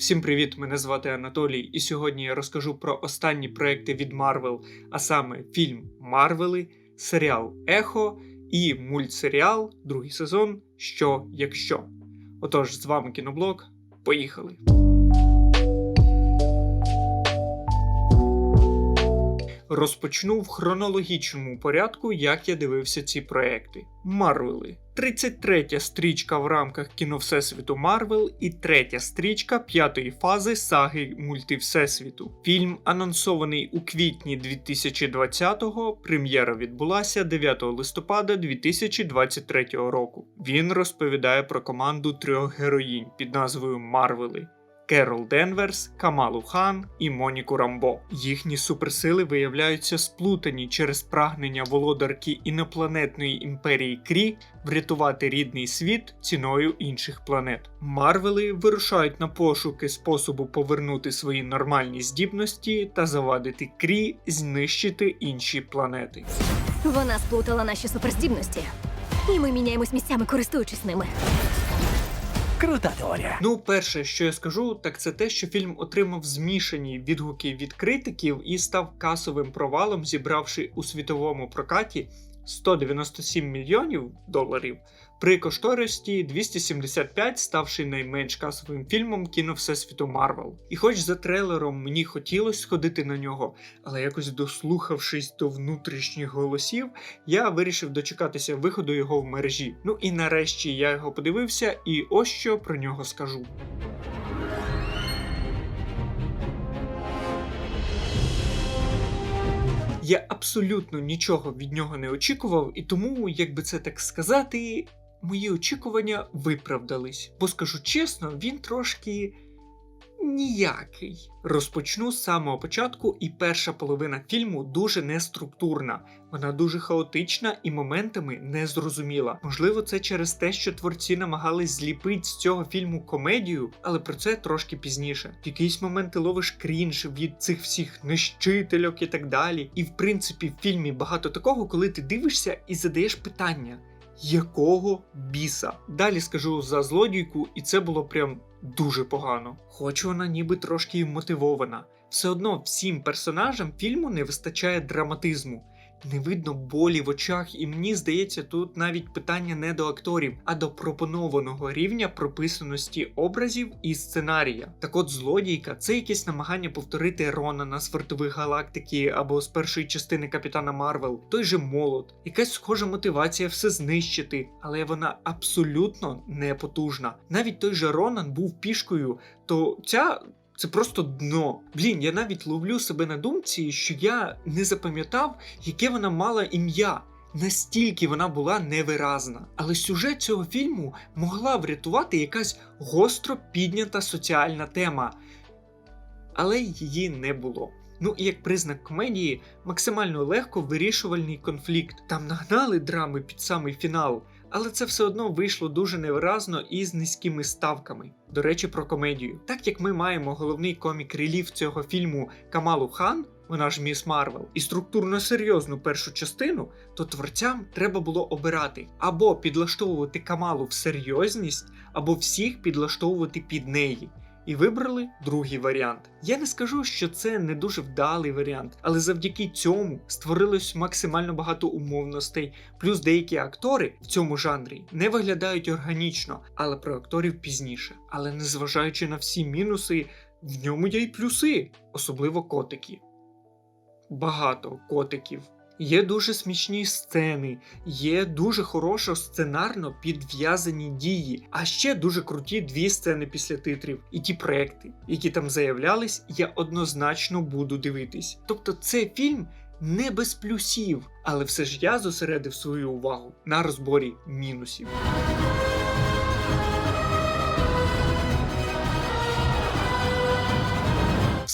Всім привіт! Мене звати Анатолій, і сьогодні я розкажу про останні проекти від Марвел, а саме фільм Марвели, серіал Ехо і мультсеріал, другий сезон Що якщо. Отож, з вами кіноблог. Поїхали! Розпочну в хронологічному порядку, як я дивився ці проекти. Марвели. 33 стрічка в рамках кіно Всесвіту Марвел і третя стрічка п'ятої фази саги мульти Всесвіту. Фільм анонсований у квітні 2020-го. Прем'єра відбулася 9 листопада 2023 року. Він розповідає про команду трьох героїнь під назвою Марвели. Керол Денверс, Камалу Хан і Моніку Рамбо. Їхні суперсили виявляються сплутані через прагнення володарки інопланетної імперії Крі врятувати рідний світ ціною інших планет. Марвели вирушають на пошуки способу повернути свої нормальні здібності та завадити Крі знищити інші планети. Вона сплутала наші суперздібності, і ми міняємось місцями, користуючись ними. Крута теорія. Ну, перше, що я скажу, так це те, що фільм отримав змішані відгуки від критиків і став касовим провалом, зібравши у світовому прокаті 197 мільйонів доларів при кошторисі 275, ставши найменш касовим фільмом кіно Всесвіту Марвел. І хоч за трейлером мені хотілося сходити на нього, але якось дослухавшись до внутрішніх голосів, я вирішив дочекатися виходу його в мережі. Ну і нарешті я його подивився, і ось що про нього скажу. Я абсолютно нічого від нього не очікував, і тому, як би це так сказати, мої очікування виправдались. Бо скажу чесно, він трошки ніякий. Розпочну з самого початку, і перша половина фільму дуже неструктурна. Вона дуже хаотична і моментами незрозуміла. Можливо, це через те, що творці намагались зліпити з цього фільму комедію, але про це трошки пізніше. В якийсь момент ти ловиш крінж від цих всіх нищительок і так далі. І в принципі, в фільмі багато такого, коли ти дивишся і задаєш питання. Якого біса? Далі скажу за злодійку, і це було прям дуже погано. Хоч вона ніби трошки мотивована. Все одно всім персонажам фільму не вистачає драматизму. Не видно болі в очах, і мені здається, тут навіть питання не до акторів, а до пропонованого рівня прописаності образів і сценарія. Так от злодійка це якесь намагання повторити Ронана з вартових галактики або з першої частини Капітана Марвел, той же молот, якась схожа мотивація все знищити, але вона абсолютно не потужна. Навіть той же Ронан був пішкою, то ця. Це просто дно. Блін, я навіть ловлю себе на думці, що я не запам'ятав, яке вона мала ім'я. Настільки вона була невиразна. Але сюжет цього фільму могла врятувати якась гостро піднята соціальна тема. Але її не було. Ну і як признак комедії, максимально легко вирішувальний конфлікт. Там нагнали драми під самий фінал, але це все одно вийшло дуже невиразно і з низькими ставками. До речі, про комедію. Так як ми маємо головний комік релів цього фільму Камалу Хан, вона ж Міс Марвел, і структурно серйозну першу частину, то творцям треба було обирати або підлаштовувати Камалу в серйозність, або всіх підлаштовувати під неї. І вибрали другий варіант. Я не скажу, що це не дуже вдалий варіант, але завдяки цьому створилось максимально багато умовностей, плюс деякі актори в цьому жанрі не виглядають органічно, але про акторів пізніше. Але незважаючи на всі мінуси, в ньому є й плюси, особливо котики. Багато котиків. Є дуже смішні сцени, є дуже хорошо сценарно підв'язані дії, а ще дуже круті дві сцени після титрів. І ті проекти, які там заявлялись, я однозначно буду дивитись. Тобто, це фільм не без плюсів, але все ж я зосередив свою увагу на розборі мінусів.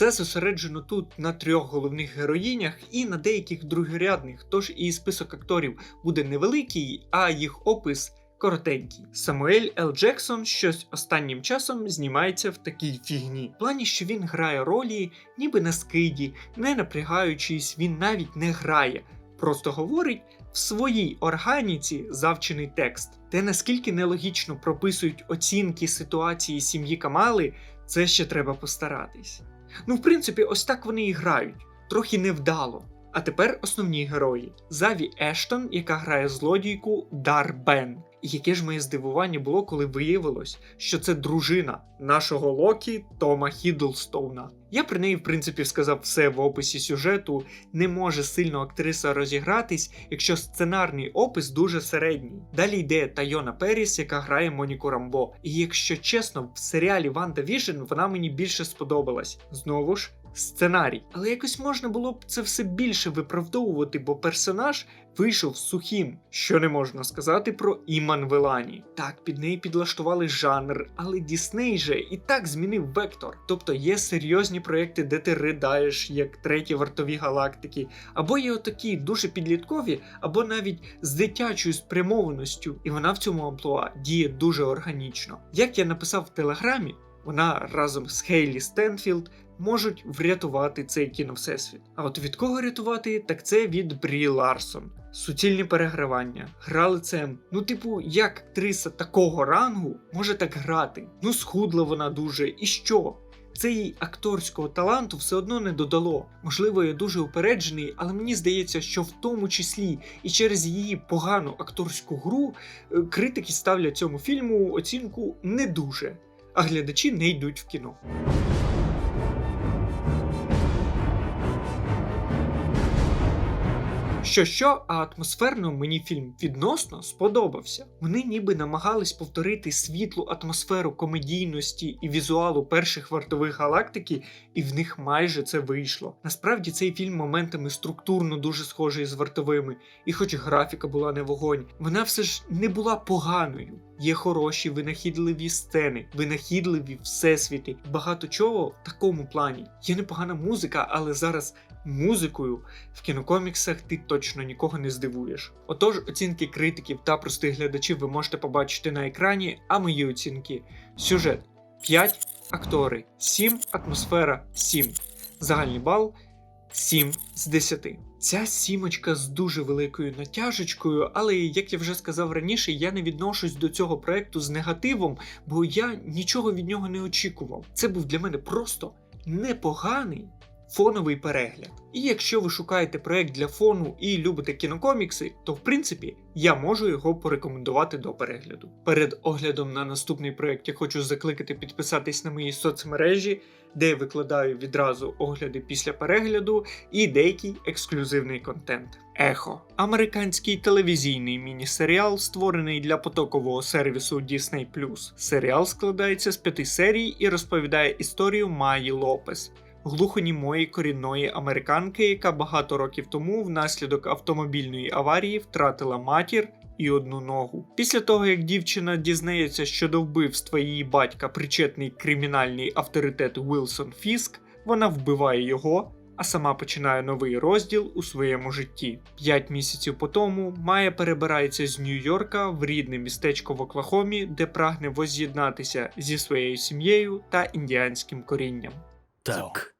Все зосереджено тут на трьох головних героїнях і на деяких другорядних, тож і список акторів буде невеликий, а їх опис коротенький. Самуель Л. Джексон щось останнім часом знімається в такій фігні. В плані, що він грає ролі, ніби на скиді, не напрягаючись, він навіть не грає, просто говорить. В своїй органіці завчений текст, те наскільки нелогічно прописують оцінки ситуації сім'ї Камали, Це ще треба постаратись. Ну, в принципі, ось так вони і грають, трохи невдало. А тепер основні герої: Заві Ештон, яка грає злодійку Дар Бен. І яке ж моє здивування було, коли виявилось, що це дружина нашого Локі Тома Хіддлстоуна. Я про неї, в принципі, сказав все в описі сюжету. Не може сильно актриса розігратись, якщо сценарний опис дуже середній. Далі йде Тайона Періс, яка грає Моніку Рамбо. І якщо чесно, в серіалі Ванда Віжн вона мені більше сподобалась. Знову ж. Сценарій, але якось можна було б це все більше виправдовувати, бо персонаж вийшов сухим, що не можна сказати про Іман Велані. Так, під неї підлаштували жанр, але Дісней же і так змінив вектор. Тобто є серйозні проекти, де ти ридаєш, як треті вартові галактики, або є отакі дуже підліткові, або навіть з дитячою спрямованістю, і вона в цьому амплуа діє дуже органічно. Як я написав в телеграмі, вона разом з Хейлі Стенфілд можуть врятувати цей кіновсесвіт. А от від кого рятувати, так це від Брі Ларсон. Суцільні перегравання, гра лицем. Ну, типу, як актриса такого рангу може так грати? Ну, схудла вона дуже, і що? Це їй акторського таланту все одно не додало. Можливо, я дуже упереджений, але мені здається, що в тому числі і через її погану акторську гру е, критики ставлять цьому фільму оцінку не дуже, а глядачі не йдуть в кіно. Що що, а атмосферно мені фільм відносно сподобався. Вони ніби намагались повторити світлу атмосферу комедійності і візуалу перших вартових галактики, і в них майже це вийшло. Насправді цей фільм моментами структурно дуже схожий з вартовими, і хоч графіка була не вогонь, вона все ж не була поганою. Є хороші винахідливі сцени, винахідливі всесвіти, багато чого в такому плані. Є непогана музика, але зараз музикою в кінокоміксах ти точно нікого не здивуєш. Отож, оцінки критиків та простих глядачів ви можете побачити на екрані, а мої оцінки: сюжет 5, актори 7, атмосфера 7, загальний бал 7 з 10. Ця сімочка з дуже великою натяжечкою, але як я вже сказав раніше, я не відношусь до цього проекту з негативом, бо я нічого від нього не очікував. Це був для мене просто непоганий фоновий перегляд. І якщо ви шукаєте проект для фону і любите кінокомікси, то в принципі я можу його порекомендувати до перегляду. Перед оглядом на наступний проект я хочу закликати підписатись на мої соцмережі, де я викладаю відразу огляди після перегляду і деякий ексклюзивний контент. Ехо американський телевізійний міні-серіал, створений для потокового сервісу Disney+. Серіал складається з п'яти серій і розповідає історію Майї Лопес глухонімої корінної американки, яка багато років тому внаслідок автомобільної аварії втратила матір і одну ногу. Після того, як дівчина дізнається, що до вбивства її батька причетний кримінальний авторитет Уилсон Фіск, вона вбиває його. А сама починає новий розділ у своєму житті. П'ять місяців по тому Майя перебирається з Нью-Йорка в рідне містечко в Оклахомі, де прагне воз'єднатися зі своєю сім'єю та індіанським корінням. Так.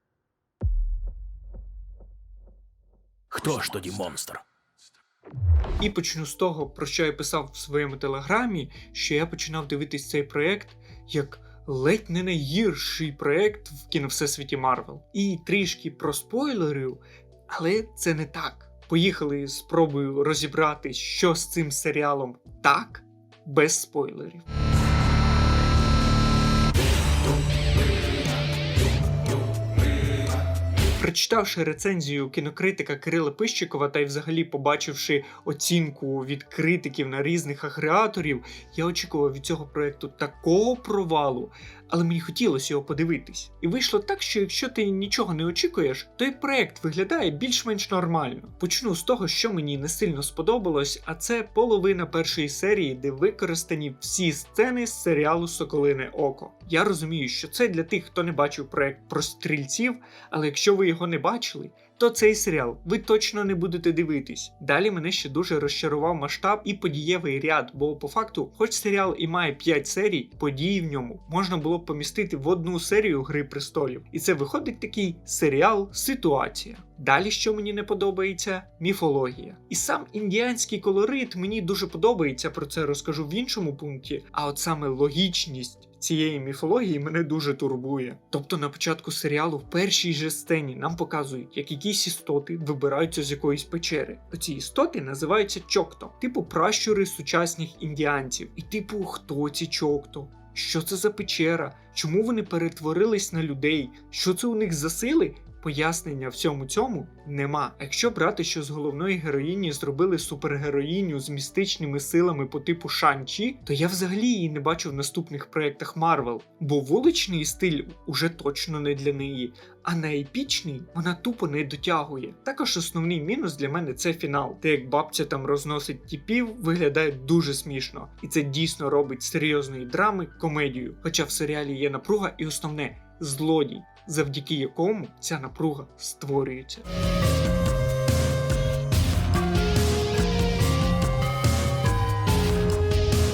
Хто ж тоді монстр? І почну з того, про що я писав в своєму телеграмі, що я починав дивитись цей проект як ледь не найгірший проект в кіновсесвіті Марвел. І трішки про спойлерів, але це не так. Поїхали спробую розібрати, що з цим серіалом так, без спойлерів. Прочитавши рецензію кінокритика Кирила Пищикова та й взагалі побачивши оцінку від критиків на різних агреаторів, я очікував від цього проекту такого провалу, але мені хотілося його подивитись. І вийшло так, що якщо ти нічого не очікуєш, то і проект виглядає більш-менш нормально. Почну з того, що мені не сильно сподобалось, а це половина першої серії, де використані всі сцени з серіалу Соколине Око. Я розумію, що це для тих, хто не бачив проект про стрільців, але якщо ви його не бачили, то цей серіал ви точно не будете дивитись. Далі мене ще дуже розчарував масштаб і подієвий ряд, бо по факту, хоч серіал і має 5 серій, події в ньому можна було б помістити в одну серію Гри престолів. І це виходить такий серіал Ситуація. Далі, що мені не подобається, міфологія. І сам індіанський колорит мені дуже подобається, про це розкажу в іншому пункті. А от саме логічність цієї міфології мене дуже турбує. Тобто на початку серіалу в першій же сцені нам показують, як якісь істоти вибираються з якоїсь печери. Оці істоти називаються чокто, типу пращури сучасних індіанців. І типу, хто ці чокто? Що це за печера? Чому вони перетворились на людей? Що це у них за сили? Пояснення всьому цьому нема. Якщо брати, що з головної героїні зробили супергероїню з містичними силами по типу Шанчі, то я взагалі її не бачу в наступних проєктах Марвел, бо вуличний стиль уже точно не для неї, а на епічний вона тупо не дотягує. Також основний мінус для мене це фінал, де як бабця там розносить тіпів, виглядає дуже смішно, і це дійсно робить серйозної драми комедію. Хоча в серіалі є напруга і основне злодій, завдяки якому ця напруга створюється.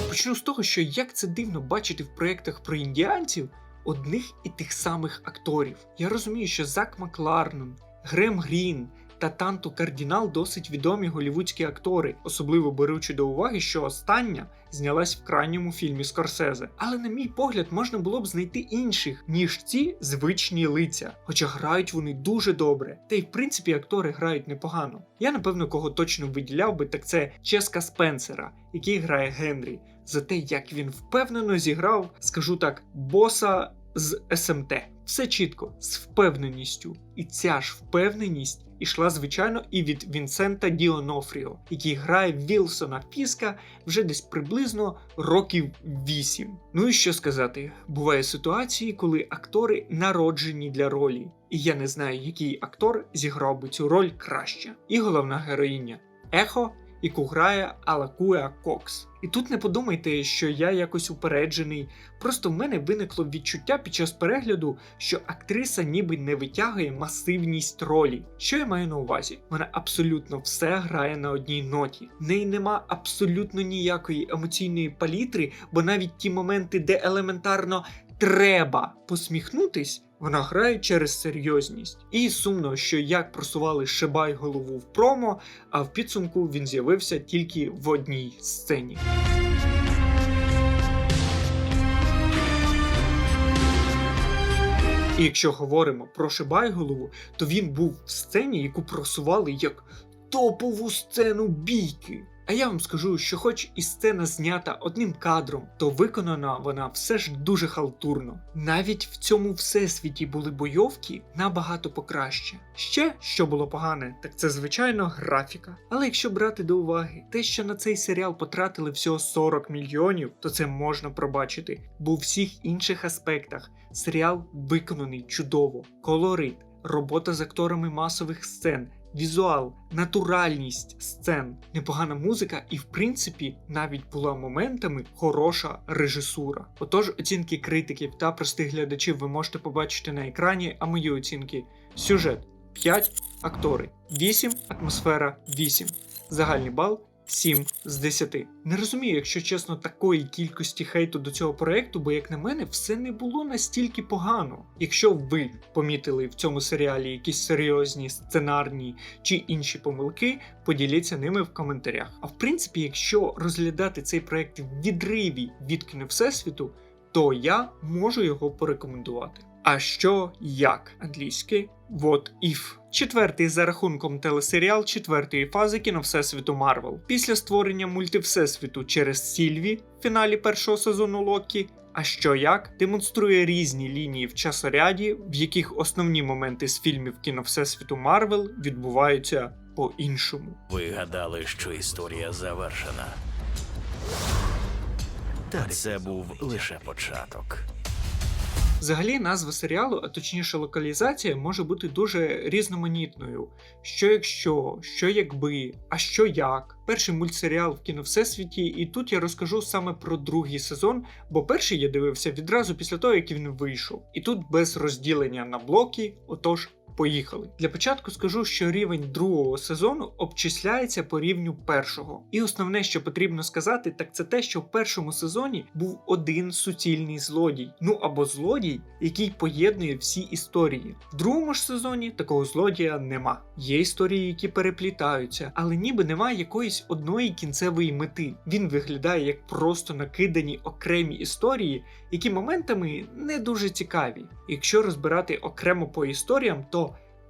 Почну з того, що як це дивно бачити в проєктах про індіанців одних і тих самих акторів. Я розумію, що Зак Макларнен, Грем Грін та Танту Кардінал досить відомі голівудські актори, особливо беручи до уваги, що остання знялась в крайньому фільмі Скорсезе. Але, на мій погляд, можна було б знайти інших, ніж ці звичні лиця, хоча грають вони дуже добре. Та й в принципі актори грають непогано. Я напевно кого точно виділяв би, так це Ческа Спенсера, який грає Генрі. За те, як він впевнено зіграв, скажу так, боса з СМТ. Все чітко, з впевненістю. І ця ж впевненість ішла, звичайно, і від Вінсента Діонофріо, який грає Вілсона Фіска вже десь приблизно років 8. Ну і що сказати, буває ситуації, коли актори народжені для ролі. І я не знаю, який актор зіграв би цю роль краще. І головна героїня Ехо яку грає Алакуя Кокс. І тут не подумайте, що я якось упереджений. Просто в мене виникло відчуття під час перегляду, що актриса ніби не витягує масивність ролі. Що я маю на увазі? Вона абсолютно все грає на одній ноті. В неї нема абсолютно ніякої емоційної палітри, бо навіть ті моменти, де елементарно треба посміхнутись. Вона грає через серйозність. І сумно, що як просували Шибай голову в промо, а в підсумку він з'явився тільки в одній сцені. І якщо говоримо про Шибайголову, то він був в сцені, яку просували як топову сцену бійки. А я вам скажу, що хоч і сцена знята одним кадром, то виконана вона все ж дуже халтурно. Навіть в цьому всесвіті були бойовки набагато покраще. Ще що було погане, так це звичайно графіка. Але якщо брати до уваги те, що на цей серіал потратили всього 40 мільйонів, то це можна пробачити, бо у всіх інших аспектах серіал виконаний чудово, колорит, робота з акторами масових сцен візуал, натуральність сцен, непогана музика, і в принципі навіть була моментами хороша режисура. Отож, оцінки критиків та простих глядачів ви можете побачити на екрані, а мої оцінки сюжет. 5, актори. 8, атмосфера. 8, загальний бал 7 з 10. Не розумію, якщо чесно, такої кількості хейту до цього проекту, бо, як на мене, все не було настільки погано. Якщо ви помітили в цьому серіалі якісь серйозні сценарні чи інші помилки, поділіться ними в коментарях. А в принципі, якщо розглядати цей проект в відриві від кіно Всесвіту, то я можу його порекомендувати. А що як англійське What If. Четвертий за рахунком телесеріал четвертої фази кіно Всесвіту Марвел. Після створення мультивсесвіту через Сільві в фіналі першого сезону Локі. А що як демонструє різні лінії в часоряді, в яких основні моменти з фільмів кіно Всесвіту Марвел відбуваються по-іншому. Ви гадали, що історія завершена. Та це був лише початок. Взагалі, назва серіалу, а точніше локалізація, може бути дуже різноманітною. Що якщо, що якби, а що як. Перший мультсеріал в кіно Всесвіті, і тут я розкажу саме про другий сезон, бо перший я дивився відразу після того, як він вийшов. І тут без розділення на блоки, отож поїхали. Для початку скажу, що рівень другого сезону обчисляється по рівню першого. І основне, що потрібно сказати, так це те, що в першому сезоні був один суцільний злодій. Ну або злодій, який поєднує всі історії. В другому ж сезоні такого злодія нема. Є історії, які переплітаються, але ніби немає якоїсь одної кінцевої мети. Він виглядає як просто накидані окремі історії, які моментами не дуже цікаві. Якщо розбирати окремо по історіям, то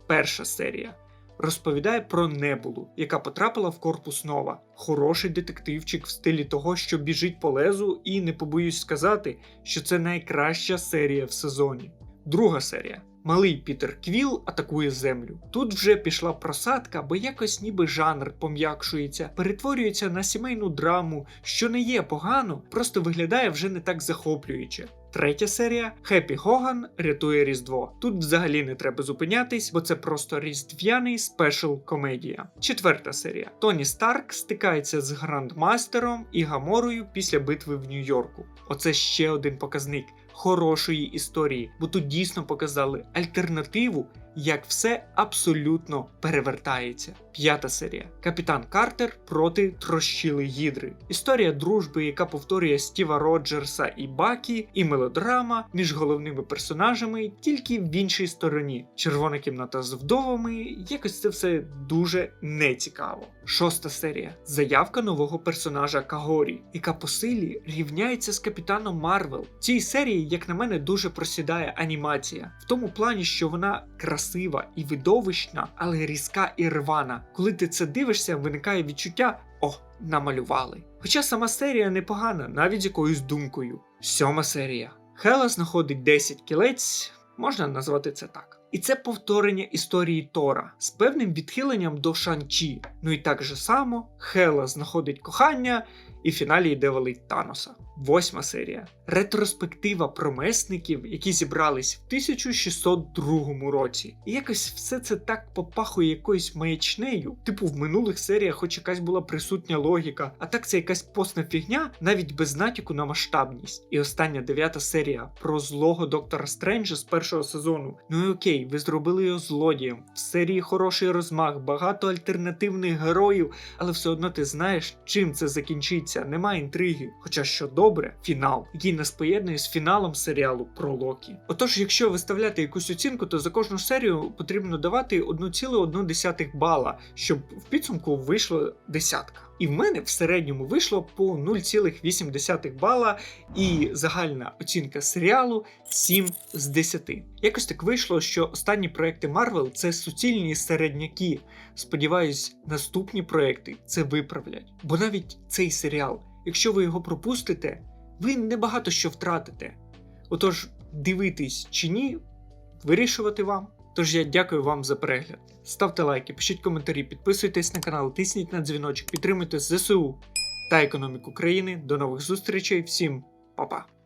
перша серія розповідає про Небулу, яка потрапила в корпус Нова. Хороший детективчик в стилі того, що біжить по лезу, і не побоюсь сказати, що це найкраща серія в сезоні. Друга серія. Малий Пітер Квіл атакує землю. Тут вже пішла просадка, бо якось ніби жанр пом'якшується, перетворюється на сімейну драму, що не є погано, просто виглядає вже не так захоплююче. Третя серія Хеппі Гоган рятує Різдво. Тут взагалі не треба зупинятись, бо це просто різдвяний спешл комедія. Четверта серія Тоні Старк стикається з грандмастером і Гаморою після битви в Нью-Йорку. Оце ще один показник хорошої історії, бо тут дійсно показали альтернативу, як все абсолютно перевертається. П'ята серія Капітан Картер проти трощили гідри. Історія дружби, яка повторює Стіва Роджерса і Бакі, і мелодрама між головними персонажами, тільки в іншій стороні. Червона кімната з вдовами. Якось це все дуже нецікаво. Шоста серія заявка нового персонажа Кагорі, яка по силі рівняється з капітаном Марвел. В цій серії, як на мене, дуже просідає анімація, в тому плані, що вона красива і видовищна, але різка і рвана. Коли ти це дивишся, виникає відчуття о, намалювали. Хоча сама серія непогана, навіть з якоюсь думкою. Сьома серія. Хела знаходить 10 кілець, можна назвати це так. І це повторення історії Тора з певним відхиленням до Шанчі. Ну і так же само Хела знаходить кохання, і в фіналі йде валить Таноса. Восьма серія. Ретроспектива про месників, які зібрались в 1602 році. І якось все це так попахує якоюсь маячнею. Типу, в минулих серіях хоч якась була присутня логіка, а так це якась постна фігня, навіть без натяку на масштабність. І остання дев'ята серія про злого доктора Стренджа з першого сезону. Ну і окей, ви зробили його злодієм. В серії хороший розмах, багато альтернативних героїв, але все одно ти знаєш, чим це закінчиться. Немає інтриги. Хоча що добре, фінал, який нас поєднує з фіналом серіалу про Локі. Отож, якщо виставляти якусь оцінку, то за кожну серію потрібно давати 1,1 бала, щоб в підсумку вийшло десятка. І в мене в середньому вийшло по 0,8 бала, і загальна оцінка серіалу 7 з 10. Якось так вийшло, що останні проекти Marvel це суцільні середняки. Сподіваюсь, наступні проекти це виправлять. Бо навіть цей серіал, якщо ви його пропустите, ви небагато що втратите. Отож, дивитись чи ні, вирішувати вам. Тож я дякую вам за перегляд. Ставте лайки, пишіть коментарі, підписуйтесь на канал, тисніть на дзвіночок, підтримуйте ЗСУ та економіку країни. До нових зустрічей, всім па-па!